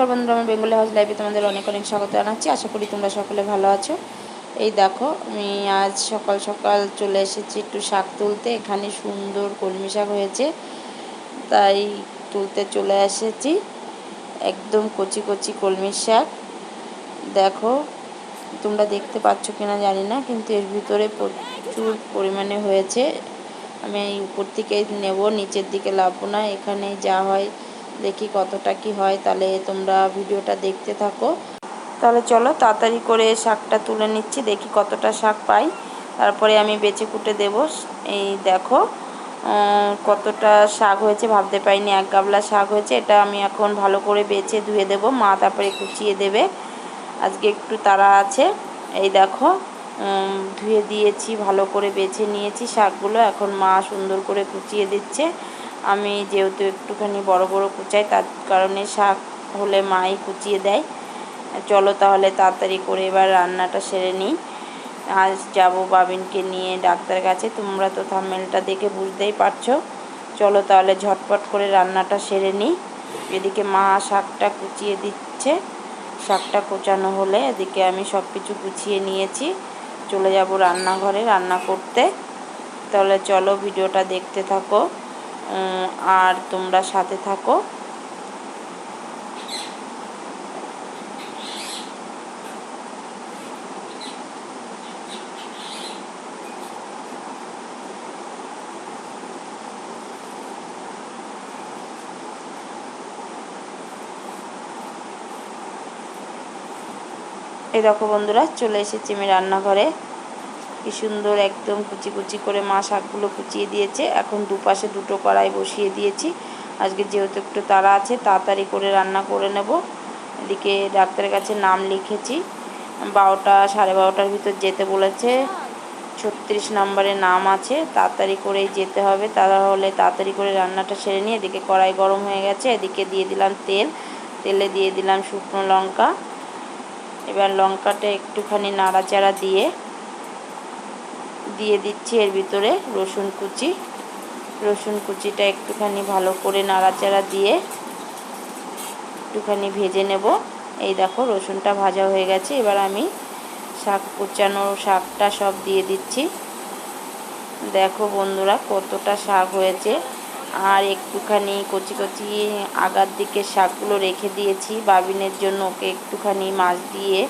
নমস্কার বন্ধুরা আমার বেঙ্গলি হাউস লাইফে তোমাদের অনেক অনেক স্বাগত জানাচ্ছি। আশা করি তোমরা সকলে ভালো আছো। এই দেখো, আমি আজ সকাল সকাল চলে এসেছি একটু শাক তুলতে। এখানে সুন্দর কলমি শাক হয়েছে, তাই তুলতে চলে এসেছি। একদম কচি কচি কলমির শাক। দেখো, তোমরা দেখতে পাচ্ছ কিনা জানি না, কিন্তু এর ভিতরে প্রচুর পরিমাণে হয়েছে। আমি উপর থেকে নেব, নিচের দিকে লাভবো না। এখানে যা হয় দেখি কতটা কি হয়, তাহলে তোমরা ভিডিওটা দেখতে থাকো। তাহলে চলো তাড়াতাড়ি করে শাকটা তুলে নিচ্ছি, দেখি কতটা শাক পাই। তারপরে আমি বেছে কুটে দেব। এই দেখো কতটা শাক হয়েছে, ভাবতে পারিনি, এক গাবলা শাক হয়েছে, এটা আমি এখন ভালো করে বেছে ধুয়ে দেব। মা তারপরে কুচিয়ে দেবে। আজকে একটু তাড়া আছে। এই দেখো ধুয়ে দিয়েছি, ভালো করে বেছে নিয়েছি শাকগুলো। এখন মা সুন্দর করে কুচিয়ে দিচ্ছে। আমি যেহেতু একটুখানি বড় বড় কুচাই, তার কারণে শাক হলে মাই কুচিয়ে দেয়। চলো তাহলে তাড়াতাড়ি করে এবার রান্নাটা সেরে নিই। আজ যাব বাবিনকে নিয়ে ডাক্তার কাছে। তোমরা তো থামেলটা দেখে বুঝতেই পারছ। চলো তাহলে ঝটপট করে রান্নাটা সেরে নিই। এদিকে মা শাকটা কুচিয়ে দিচ্ছে। শাকটা কোচানো হলে এদিকে আমি সব কিছু গুছিয়ে নিয়েছি। চলে যাব রান্নাঘরে রান্না করতে। তাহলে চলো ভিডিওটা দেখতে থাকো। আর তোমরা সাথে থাকো। এই দেখো বন্ধুরা চলে এসেছি আমি রান্নাঘরে। কি সুন্দর একদম কুচি কুচি করে মা শাকগুলো কুচিয়ে দিয়েছে। এখন দুপাশে দুটো কড়াই বসিয়ে দিয়েছি। আজকে যেহেতু একটু তাড়া আছে, তাড়াতাড়ি করে রান্না করে নেব। এদিকে ডাক্তারের কাছে নাম লিখেছি। বারোটা, সাড়ে বারোটার ভিতর যেতে বলেছে। ছত্রিশ নম্বরে নাম আছে। তাড়াতাড়ি করেই যেতে হবে। তাহলে তাড়াতাড়ি করে রান্নাটা সেরে নিয়ে এদিকে কড়াই গরম হয়ে গেছে। এদিকে দিয়ে দিলাম তেল। তেলে দিয়ে দিলাম শুকনো লঙ্কা। এবার লঙ্কাটা একটুখানি নাড়াচাড়া দিয়ে দিয়ে দিচ্ছি এর ভিতরে রসুন কুচি। রসুন কুচিটা একটুখানি ভালো করে নাড়াচাড়া দিয়ে একটুখানি ভেজে নেব। এই দেখো রসুনটা ভাজা হয়ে গেছে। এবার আমি শাক কুচানো শাকটা সব দিয়ে দিচ্ছি। দেখো বন্ধুরা কতটা শাক হয়েছে। আর একটুখানি কচি কচি আগার দিকে শাকগুলো রেখে দিয়েছি। বাবিনের জন্য ওকে একটুখানি মাছ দিয়ে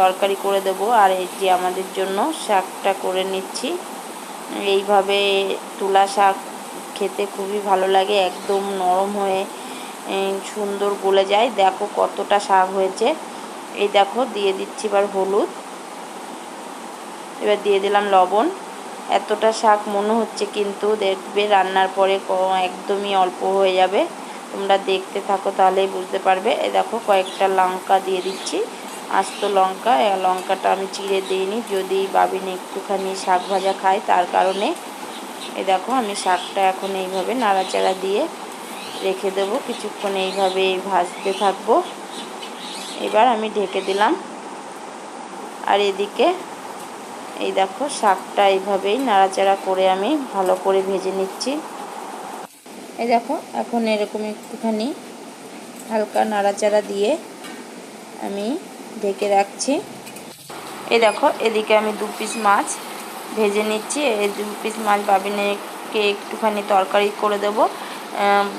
তরকারি করে দেব। আর এই যে আমাদের জন্য শাকটা করে নিচ্ছি। এইভাবে তুলা শাক খেতে খুবই ভালো লাগে, একদম নরম হয়ে সুন্দর গলে যায়। দেখো কতটা শাক হয়েছে। এই দেখো, দিয়ে দিচ্ছি এবার হলুদ। এবার দিয়ে দিলাম লবণ। এতটা শাক মনে হচ্ছে কিন্তু দেখবে রান্নার পরে একদমই অল্প হয়ে যাবে। তোমরা দেখতে থাকো তাহলেই বুঝতে পারবে। এ দেখো কয়েকটা লঙ্কা দিয়ে দিচ্ছি। আস্ত লঙ্কা লঙ্কাটা আমি চিড়ে দিইনি। যদি বাবিন একটুখানি শাক ভাজা খায়, তার কারণে এ দেখো, আমি শাকটা এখন এইভাবে নাড়াচাড়া দিয়ে রেখে দেব। কিছুক্ষণ এইভাবে ভাজতে থাকব। এবার আমি ঢেকে দিলাম। আর এদিকে এই দেখো, শাকটা এইভাবেই নাড়াচাড়া করে আমি ভালো করে ভেজে নিচ্ছি। এই দেখো, এখন এরকম একটুখানি হালকা নাড়াচাড়া দিয়ে আমি ঢেকে রাখছি। এই দেখো, এদিকে আমি দু পিস মাছ ভেজে নিচ্ছি। এই দু পিস মাছ বাবিনেকে একটুখানি তরকারি করে দেব।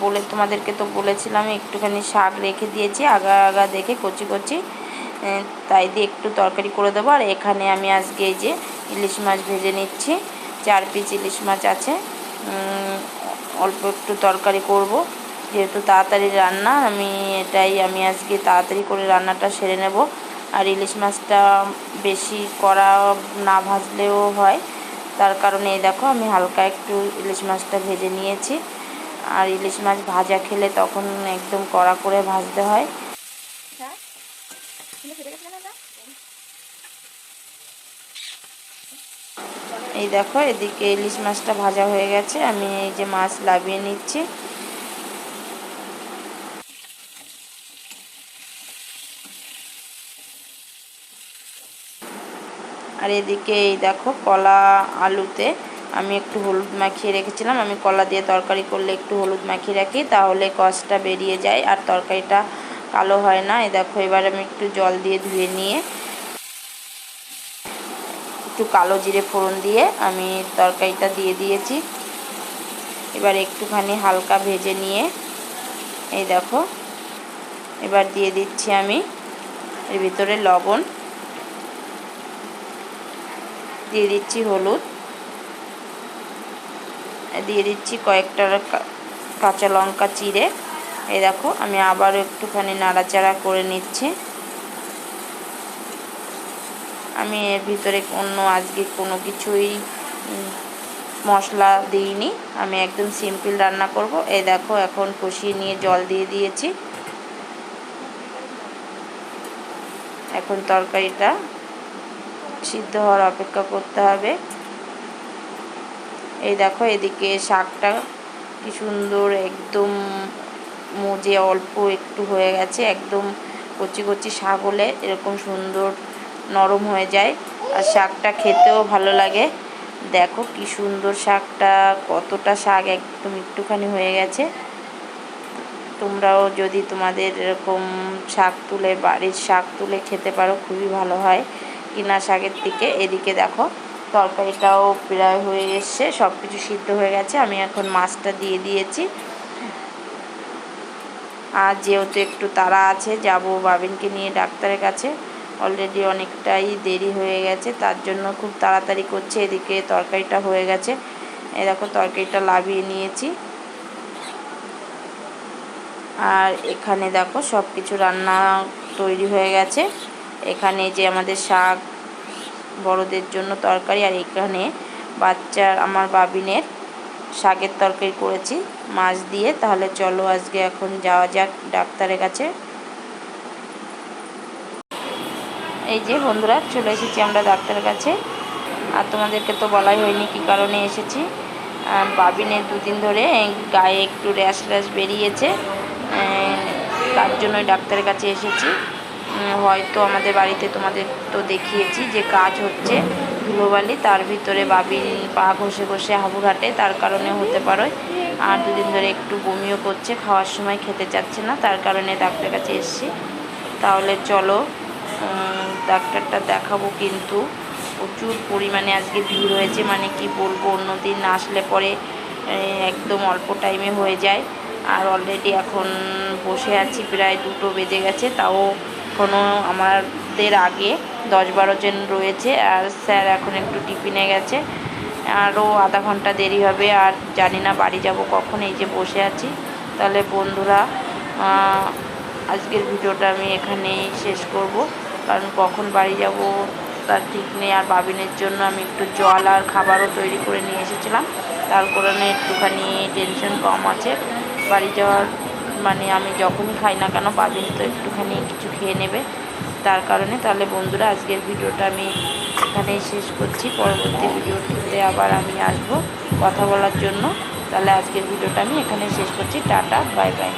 বলে তোমাদেরকে তো বলেছিলাম, একটুখানি শাক রেখে দিয়েছি, আগা আগা দেখে কচি কচি তাই দিয়ে একটু তরকারি করে দেবো। আর এখানে আমি আজকে এই যে ইলিশ মাছ ভেজে নিচ্ছি, চার পিস ইলিশ মাছ আছে। অল্প একটু তরকারি করব। যেহেতু তাড়াতাড়ি রান্না, আমি এটাই, আমি আজকে তাড়াতাড়ি করে রান্নাটা সেরে নেব। আর ইলিশ মাছটা বেশি কড়া না ভাজলেও হয়। তার কারণে এই দেখো আমি হালকা একটু ইলিশ মাছটা ভেজে নিয়েছি। আর ইলিশ মাছ ভাজা খেলে তখন একদম কড়া করে ভাজতে হয়। এই দেখো এদিকে ইলিশ মাছটা ভাজা হয়ে গেছে। আমি এই যে মাছ লাভিয়ে নিচ্ছি। আর এদিকে এই দেখো কলা আলুতে আমি একটু হলুদ মাখিয়ে রেখেছিলাম। আমি কলা দিয়ে তরকারি করলে একটু হলুদ মাখিয়ে রাখি, তাহলে কষটা বেরিয়ে যায় আর তরকারিটা কালো হয় না। এই দেখো, এবার আমি একটু জল দিয়ে ধুয়ে নিয়ে একটু কালো জিরে ফোড়ন দিয়ে আমি তরকারিটা দিয়ে দিয়েছি। এবার একটুখানি হালকা ভেজে নিয়ে এই দেখো, এবার দিয়ে দিচ্ছি আমি এর ভিতরে লবণ। দিয়ে দিচ্ছি হলুদ। দিয়ে দিচ্ছি কয়েকটা কাঁচা লঙ্কা চিড়ে। এই দেখো, আমি আবার একটুখানি নাড়াচাড়া করে নিচ্ছি। আমি এর ভিতরে অন্য আজকে কোনো কিছুই মশলা দিইনি। আমি একদম সিম্পল রান্না করব। এই দেখো, এখন কষিয়ে নিয়ে জল দিয়ে দিয়েছি। এখন তরকারিটা সিদ্ধ হওয়ার অপেক্ষা করতে হবে। এই দেখো, এদিকে শাকটা কি সুন্দর, একদম মজে অল্প একটু হয়ে গেছে, একদম কচি কচি শাক হলে এরকম সুন্দর নরম হয়ে যায়। আর শাকটা খেতেও ভালো লাগে। দেখো কি সুন্দর শাকটা, কতটা শাক একদম একটুখানি হয়ে গেছে। তোমরাও যদি তোমাদের এরকম শাক তুলে, বাড়ির শাক তুলে খেতে পারো, খুবই ভালো হয়। কিনা শাকের দিকে, এদিকে দেখো তরকারিটাও প্রায় হয়ে এসছে সব কিছু সিদ্ধ হয়ে গেছে, আমি এখন মাছটা দিয়ে দিয়েছি। আর যেহেতু একটু তাড়া আছে, যাব বাবিনকে নিয়ে ডাক্তারের কাছে। অলরেডি অনেকটাই দেরি হয়ে গেছে, তার জন্য খুব তাড়াতাড়ি করছে, এদিকে তরকারিটা হয়ে গেছে। এ দেখো তরকারিটা লাভিয়ে নিয়েছি। আর এখানে দেখো সব কিছু রান্না তৈরি হয়ে গেছে। এখানে যে আমাদের শাক বড়দের জন্য তরকারি, আর এখানে বাচ্চার আমার বাবিনের শাকের তরকারি করেছি। মাছ দিয়ে, তাহলে চলো আজকে এখন যাওয়া যাক ডাক্তারের কাছে। এই যে বন্ধুরা, চলে এসেছি আমরা ডাক্তারের কাছে। আর তোমাদেরকে তো বলাই হয়নি কি কারণে এসেছি। বাবিনের দুদিন ধরে গায়ে একটু র্যাশ র্যাশ বেরিয়েছে। তার জন্যই ডাক্তারের কাছে এসেছি। হয়তো আমাদের বাড়িতে তোমাদের তো দেখিয়েছি যে কাজ হচ্ছে ধুলোবালি, তার ভিতরে বাবিন পা ঘষে ঘষে হাবুঘাটে তার কারণে হতে পারে আর দুদিন ধরে একটু বমিও করছে, খাওয়ার সময় খেতে চাচ্ছে না, তার কারণে ডাক্তারের কাছে এসেছি। তাহলে চলো ডাক্তারটা দেখাবো কিন্তু প্রচুর পরিমাণে আজকে ভিড় হয়েছে মানে কি বলব, অন্য দিন আসলে পরে একদম অল্প টাইমে হয়ে যায়। আর অলরেডি এখন বসে আছি, প্রায় দুটো বেজে গেছে, তাও এখনও আমাদের আগে দশ বারো জন রয়েছে আর স্যার এখন একটু টিফিনে গেছে। আরও আধা ঘণ্টা দেরি হবে আর জানি না বাড়ি যাব কখন, এই যে বসে আছি। তাহলে বন্ধুরা আজকের ভিডিওটা আমি এখানেই শেষ করব। কারণ কখন বাড়ি যাব তার ঠিক নেই। আর বাবিনের জন্য আমি একটু জল আর খাবারও তৈরি করে নিয়ে এসেছিলাম। তার কারণে একটুখানি টেনশন কম আছে। বাড়ি যাওয়ার মানে আমি যখনই খাই না কেন বাবিন তো একটুখানি কিছু খেয়ে নেবে। তার কারণে তাহলে বন্ধুরা, আজকের ভিডিওটা আমি এখানেই শেষ করছি। পরবর্তী ভিডিওটিতে আবার আমি আসব কথা বলার জন্য। তাহলে আজকের ভিডিওটা আমি এখানে শেষ করছি। Tata, bye bye.